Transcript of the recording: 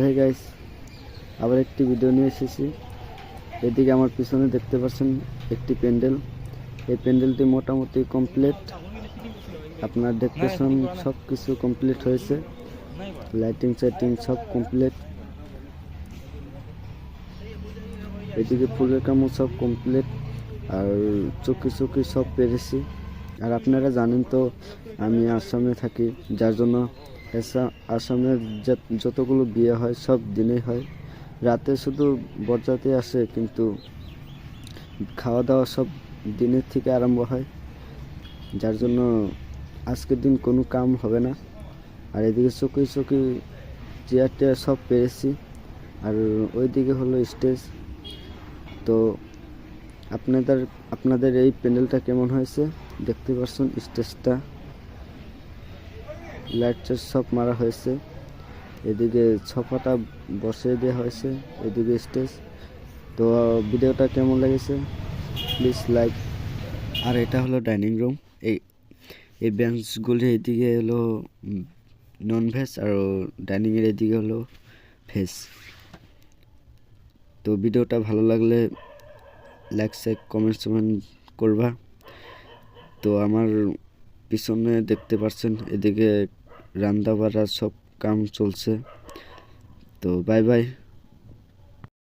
Hey guys আবার একটি video নিয়ে এসেছি। এদিকে আমার পিছনে দেখতে পাচ্ছেন একটি প্যান্ডেল। এই প্যান্ডেলটি মোটামুটি কমপ্লিট আপনার ডেকোরেশন সব কিছু কমপ্লিট হয়েছে। লাইটিং সাইটিং সব কমপ্লিট এদিকে ফুলের কামও সব কমপ্লিট আর চুকি চুকি সব পেরেছি। আর আপনারা জানেন তো, আমি আসামে থাকি। যার জন্য আসামের যত- যতগুলো বিয়ে হয়, সব দিনেই হয়। রাতে শুধু বরযাত্রী আসে, কিন্তু খাওয়া দাওয়া সব দিনের থেকে আরম্ভ হয়। যার জন্য আজকের দিন কোনো কাম হবে না। আর এদিকে চকি চকি চেয়ার টেয়ার সব পেরেছি। আর ওইদিকে হলো স্টেজ তো আপনাদের আপনাদের এই প্যান্ডেলটা কেমন হয়েছে? দেখতে পাচ্ছেন স্টেজটা লাইট টাইট সব মারা হয়েছে। এদিকে ছফাটা বসিয়ে দেওয়া হয়েছে, এদিকে স্টেজ। তো, ভিডিওটা কেমন লেগেছে? Please like. আর এটা হলো ডাইনিং রুম। এই এই বেঞ্চগুলি এদিকে হলো নন ভেজ আর ডাইনিংয়ের এদিকে হলো ভেজ তো, ভিডিওটা ভালো লাগলে লাইক সাইক কমেন্ট করবা। তো, আমার পিছনে দেখতে পাচ্ছেন এদিকে রান্না বাড়ার সব কাম চলছে। তো বাই বাই